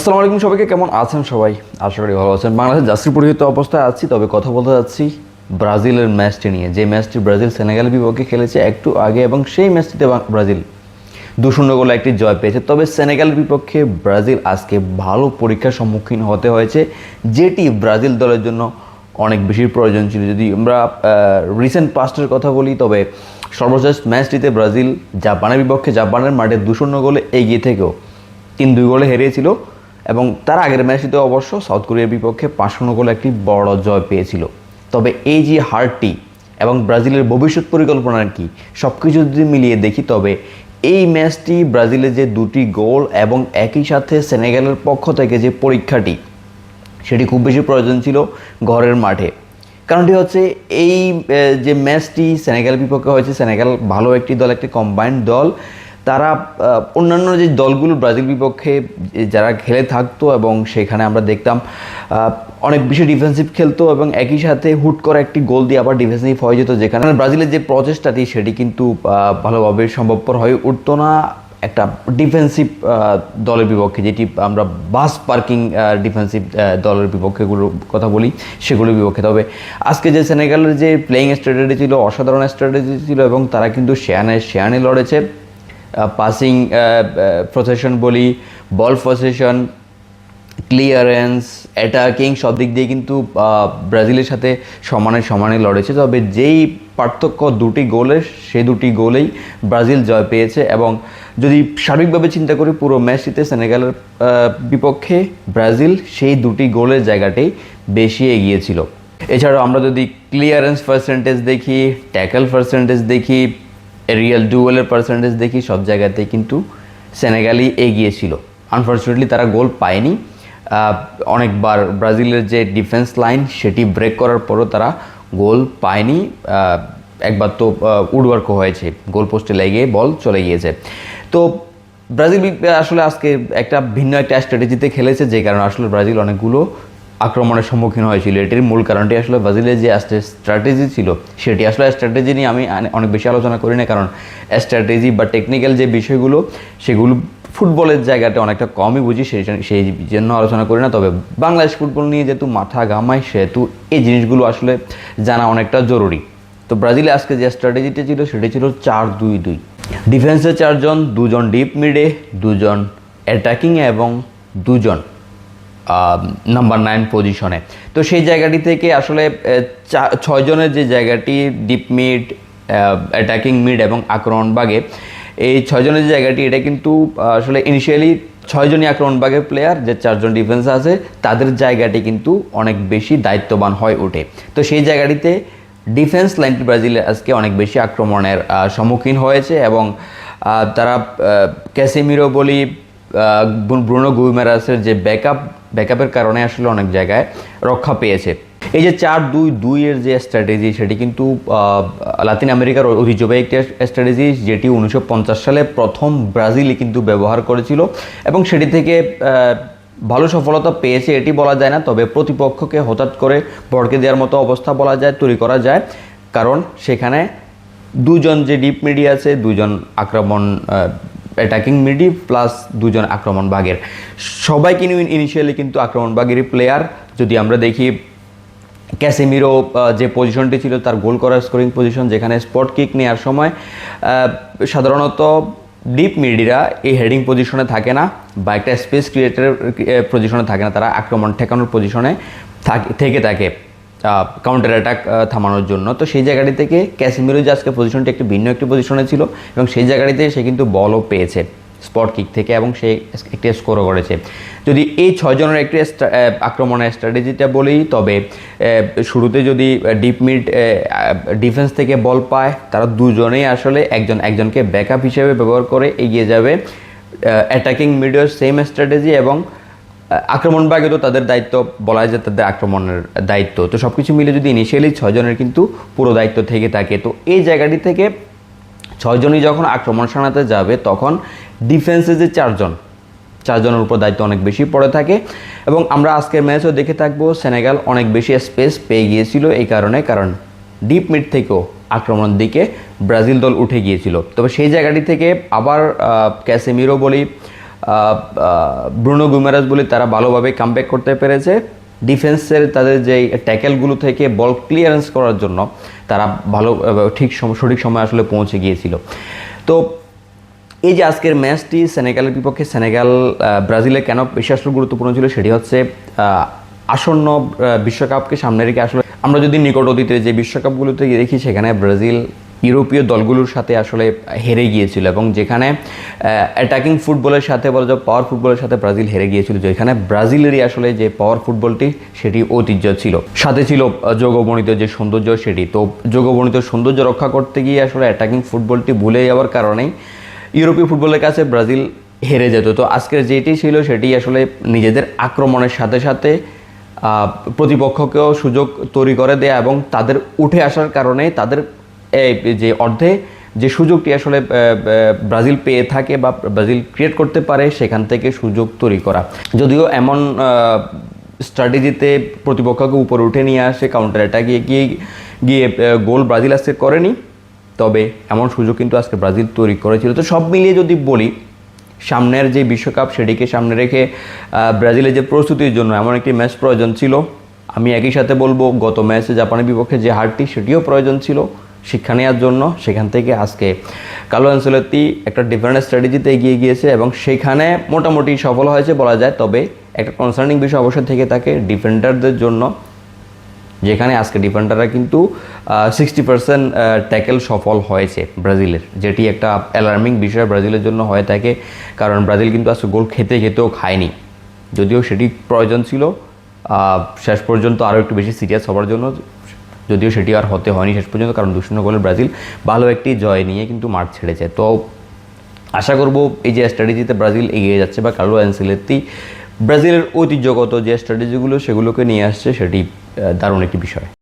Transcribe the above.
আসসালামু আলাইকুম সবাইকে, কেমন আছেন সবাই? আশা করি ভালো আছেন। বাংলাদেশের যাত্রী পরিহিত অবস্থায় আছি, তবে কথা বলতে যাচ্ছি ব্রাজিলের ম্যাচটি নিয়ে। যে ম্যাচটি ব্রাজিল সেনেগাল বিপক্ষে খেলেছে একটু আগে এবং সেই ম্যাচটিতে ব্রাজিল দু শূন্য গোলে একটি জয় পেয়েছে। তবে সেনেগাল বিপক্ষে ব্রাজিল আজকে ভালো পরীক্ষার সম্মুখীন হতে হয়েছে, যেটি ব্রাজিল দলের জন্য অনেক বেশি প্রয়োজন ছিল। যদি আমরা রিসেন্ট পাস্টের কথা বলি, তবে সর্বশেষ ম্যাচটিতে ব্রাজিল জাপানের বিপক্ষে জাপানের মাঠে দু শূন্য গোলে এগিয়ে থেকেও তিন দুই গোলে হেরিয়েছিল। এবং তার আগের ম্যাচটিতে অবশ্য সাউথ কোরিয়ার বিপক্ষে পাঁচ শূন্য গোলে একটি বড় জয় পেয়েছিল। তবে এই যে হারটি এবং ব্রাজিলের ভবিষ্যৎ পরিকল্পনা কি সব কিছু যদি মিলিয়ে দেখি, তবে এই ম্যাচটি ব্রাজিলের যে দুটি গোল এবং একই সাথে সেনেগালের পক্ষ থেকে যে পরীক্ষাটি, সেটি খুব বেশি প্রয়োজন ছিল ঘরের মাঠে। কারণটি হচ্ছে এই যে ম্যাচটি সেনেগাল বিপক্ষে হয়েছে, সেনেগাল ভালো একটি দল, একটি কম্বাইন্ড দল। তারা অন্যান্য যে দলগুলো ব্রাজিল বিপক্ষে যারা খেলে থাকতো এবং সেখানে আমরা দেখতাম অনেক বেশি ডিফেন্সিভ খেলতো এবং একই সাথে হুট করে একটি গোল দিয়ে আবার ডিফেন্সিভ হয়ে যেত যেখানে ব্রাজিলের যে প্রচেষ্টাটি সেটি কিন্তু ভালোভাবে সম্ভবপর হয়ে উঠতো না। একটা ডিফেন্সিভ দলের বিপক্ষে যেটি আমরা বাস পার্কিং ডিফেন্সিভ দলের বিপক্ষেগুলোর কথা বলি, সেগুলোর বিপক্ষে। তবে আজকে যে সেনেগালের যে প্লেয়িং স্ট্র্যাটেজি ছিল, অসাধারণ স্ট্র্যাটেজি ছিল এবং তারা কিন্তু শেয়ানে শেয়ানে লড়েছে। পাসিং প্রসেশন বলি বল প্রসেশন ক্লিয়ারেন্স অ্যাটাকিং সব দিক দিয়ে কিন্তু ব্রাজিলের সাথে সমানে সমানে লড়েছে। তবে যেই পার্থক্য দুটি গোলের সেই দুটি গোলেই ব্রাজিল জয় পেয়েছে এবং যদি সার্বিকভাবে চিন্তা করি, পুরো ম্যাচটিতে সেনেগালের বিপক্ষে ব্রাজিল সেই দুটি গোলের জায়গাতেই বেশি এগিয়েছিল। এছাড়াও আমরা যদি ক্লিয়ারেন্স পার্সেন্টেজ দেখি ট্যাকল পার্সেন্টেজ দেখি রিয়েল ডুয়েলের পার্সেন্টেজ দেখি, সব জায়গাতেই কিন্তু সেনেগালই এগিয়ে ছিল। আনফর্চুনেটলি তারা গোল পায়নি। অনেকবার ব্রাজিলের যে ডিফেন্স লাইন সেটি ব্রেক করার পরও তারা গোল পায়নি। একবার তো উডওয়ার্ক হয়েছে। গোল পোস্টে লেগে বল চলে গিয়েছে। তো ব্রাজিল আসলে আজকে একটা ভিন্ন একটা স্ট্র্যাটেজিতে খেলেছে, যে কারণে আসলে ব্রাজিল অনেকগুলো আক্রমণের সম্মুখীন হয়েছিল। এটির মূল কারণটি আসলে ব্রাজিলের যে স্ট্র্যাটেজি ছিল, সেটি আসলে স্ট্র্যাটেজি নিয়ে আমি অনেক বেশি আলোচনা করি না কারণ স্ট্র্যাটেজি বা টেকনিক্যাল যে বিষয়গুলো, সেগুলো ফুটবলের জায়গাতে অনেকটা কমই বুঝি, সেই জন্য- সেই জন্য আলোচনা করি না তবে বাংলাদেশ ফুটবল নিয়ে যেহেতু মাথা ঘামায়, সেহেতু এই জিনিসগুলো আসলে জানা অনেকটা জরুরি। তো ব্রাজিলে আজকে যে স্ট্র্যাটেজিটা ছিল, সেটি ছিল চার দুই দুই। ডিফেন্সে চারজন, দুজন ডিপ মিডে দুজন অ্যাটাকিংয়ে এবং দুজন নাম্বার নাইন পজিশনে তো সেই জায়গাটি থেকে আসলে ছয়জনের যে জায়গাটি ডিপ মিড অ্যাটাকিং মিড এবং আক্রমণ বাগে এই ছয়জনের যে জায়গাটি, এটা কিন্তু আসলে ইনিশিয়ালি ছয়জনই আক্রমণ বাগের প্লেয়ার যে চারজন ডিফেন্স আছে, তাদের জায়গাটি কিন্তু অনেক বেশি দায়িত্ববান হয়ে ওঠে। তো সেই জায়গাটিতে ডিফেন্স লাইনটি ব্রাজিলে আজকে অনেক বেশি আক্রমণের সম্মুখীন হয়েছে এবং তারা ক্যাসেমিরো বলি ব্রুনো গুইমেরাসের যে ব্যাকআপ ব্যাকআপের কারণে আসলে অনেক জায়গায় রক্ষা পেয়েছে। এই যে চার দুই দুইয়ের যে স্ট্র্যাটেজি সেটি কিন্তু লাতিন আমেরিকার ঐতিহ্যবাহী একটি স্ট্র্যাটেজি যেটি উনিশশো পঞ্চাশ সালে প্রথম ব্রাজিলই কিন্তু ব্যবহার করেছিল এবং সেটি থেকে ভালো সফলতা পেয়েছে এটি বলা যায় না, তবে প্রতিপক্ষকে হঠাৎ করে ভড়কে দেওয়ার মতো অবস্থা বলা যায়, তৈরি করা যায়। কারণ সেখানে দুজন যে ডিপ মিডিয়া আছে, দুজন আক্রমণ অ্যাটাকিং মিডি প্লাস দুজন আক্রমণ বাগের সবাই কিন্তু ইনিশিয়ালি কিন্তু আক্রমণ বাগেরই প্লেয়ার যদি আমরা দেখি ক্যাসেমিরো যে পজিশনটি ছিল তার গোল করার স্কোরিং পজিশন যেখানে স্পট কিক নেওয়ার সময় সাধারণত ডিপ মিডিরা এই হেডিং পজিশনে থাকে না বা একটা স্পেস ক্রিয়েটারের পজিশনে থাকে না। তারা আক্রমণ ঠেকানোর পজিশনে থাকে থেকে থাকে। কাউন্টার অ্যাটাক থামানোর জন্য। তো সেই জায়গাটি থেকে ক্যাসিমিরো আজকে পজিশনটি একটি ভিন্ন একটি পজিশনে ছিল, এবং সেই জায়গাটিতে সে কিন্তু বলও পেয়েছে স্পট কিক থেকে, এবং সে একটি স্কোরও করেছে। যদি এই ছয়জনের একটি আক্রমণের স্ট্র্যাটেজিটা বলি, তবে শুরুতে যদি ডিপ মিড ডিফেন্স থেকে বল পায়, তারা দুজনেই আসলে একজন, একজনকে ব্যাকআপ হিসেবে ব্যবহার করে এগিয়ে যাবে। অ্যাটাকিং মিডিয়ার সেম স্ট্র্যাটেজি এবং আক্রমণ তো তাদের দায়িত্ব বলা যায়, তাদের আক্রমণের দায়িত্ব। তো সব কিছু মিলে যদি ইনিশিয়ালি ছয়জনের কিন্তু পুরো দায়িত্ব থেকে থাকে, তো এই জায়গাটি থেকে ছয়জনই যখন আক্রমণ সানাতে যাবে, তখন ডিফেন্সে যে চারজন, চারজনের উপর দায়িত্ব অনেক বেশি পড়ে থাকে। এবং আমরা আজকের ম্যাচও দেখে থাকব, সেনেগাল অনেক বেশি স্পেস পেয়ে গিয়েছিল এই কারণে, কারণ ডিপ মিড থেকেও আক্রমণের দিকে ব্রাজিল দল উঠে গিয়েছিল। তবে সেই জায়গাটি থেকে আবার ক্যাসেমিরো বলি ব্রুনো গুমেরাজ বলে তারা ভালোভাবে কামব্যাক করতে পেরেছে। ডিফেন্সের তাদের যে ট্যাকেলগুলো থেকে বল ক্লিয়ারেন্স করার জন্য তারা ভালো ঠিক সঠিক সময় আসলে পৌঁছে গিয়েছিল। তো এই যে আজকের ম্যাচটি সেনেগালের বিপক্ষে, সেনেগাল ব্রাজিলে কেন বেশি আসলে গুরুত্বপূর্ণ ছিল সেটি হচ্ছে আসন্ন বিশ্বকাপকে সামনে রেখে আসলে আমরা যদি নিকট অতীতে যে বিশ্বকাপগুলোতে দেখি সেখানে ব্রাজিল ইউরোপীয় দলগুলোর সাথে আসলে হেরে গিয়েছিল এবং যেখানে অ্যাটাকিং ফুটবলের সাথে বলা যায় পাওয়ার ফুটবলের সাথে ব্রাজিল হেরে গিয়েছিল যেখানে ব্রাজিলেরই আসলে যে পাওয়ার ফুটবলটি সেটি ঐতিহ্য ছিল। সাথে ছিল আহ, যোগবর্ণিত যে সৌন্দর্য সেটি। তো যোগবণিত সৌন্দর্য রক্ষা করতে গিয়ে আসলে অ্যাটাকিং ফুটবলটি ভুলে যাওয়ার কারণেই ইউরোপীয় ফুটবলের কাছে ব্রাজিল হেরে যেত। তো আজকের যেটি ছিল সেটি আসলে নিজেদের আক্রমণের সাথে সাথে প্রতিপক্ষকেও সুযোগ তৈরি করে দেয়া এবং তাদের উঠে আসার কারণে তাদের যে অর্ধে যে সুযোগটি আসলে ব্রাজিল পেয়ে থাকে বা ব্রাজিল ক্রিয়েট করতে পারে, সেখান থেকে সুযোগ তৈরি করা। যদিও এমন স্ট্র্যাটেজিতে প্রতিপক্ষকে উপরে উঠে নিয়ে আসে কাউন্টার অ্যাটাক গিয়ে গিয়ে গোল ব্রাজিল আজকে করেনি। তবে এমন সুযোগ কিন্তু আজকে ব্রাজিল তৈরি করেছিল। তো সব মিলিয়ে যদি বলি, সামনের যে বিশ্বকাপ সেটিকে সামনে রেখে ব্রাজিলের যে প্রস্তুতির জন্য এমন একটি ম্যাচ প্রয়োজন ছিল। আমি একই সাথে বলব, গত ম্যাচে জাপানের বিপক্ষে যে হারটি, সেটিও প্রয়োজন ছিল। শিক্ষা নেওয়ার জন্য সেখান থেকে আজকে কালো অ্যান্সেলতি একটা ডিফারেন্ট স্ট্র্যাটেজিতে এগিয়ে গিয়েছে এবং সেখানে মোটামুটি সফল হয়েছে বলা যায়। তবে একটা কনসার্নিং বিষয় অবশ্যই থেকে থাকে ডিফেন্ডারদের জন্য, যেখানে আজকে ডিফেন্ডাররা কিন্তু সিক্সটি পার্সেন্ট ট্যাকেল সফল হয়েছে ব্রাজিলের। যেটি একটা অ্যালার্মিং বিষয় ব্রাজিলের জন্য হয়ে থাকে, কারণ ব্রাজিল কিন্তু আজকে গোল খেতে খেতেও খায়নি। যদিও সেটি প্রয়োজন ছিল শেষ পর্যন্ত আরও একটু বেশি সিরিয়াস হওয়ার জন্য যদিও সেটি আর হতে হয়নি শেষ পর্যন্ত, কারণ দুশূন্য গোলে ব্রাজিল ভালো একটি জয় নিয়ে কিন্তু মাঠ ছেড়েছে। তো আশা করব এই যে স্ট্র্যাটেজিতে ব্রাজিল এগিয়ে যাচ্ছে বা কার্লো অ্যান্সিলেতি ব্রাজিলের ঐতিহ্যগত যে স্ট্র্যাটেজিগুলো সেগুলোকে নিয়ে আসছে, সেটি দারুণ একটি বিষয়।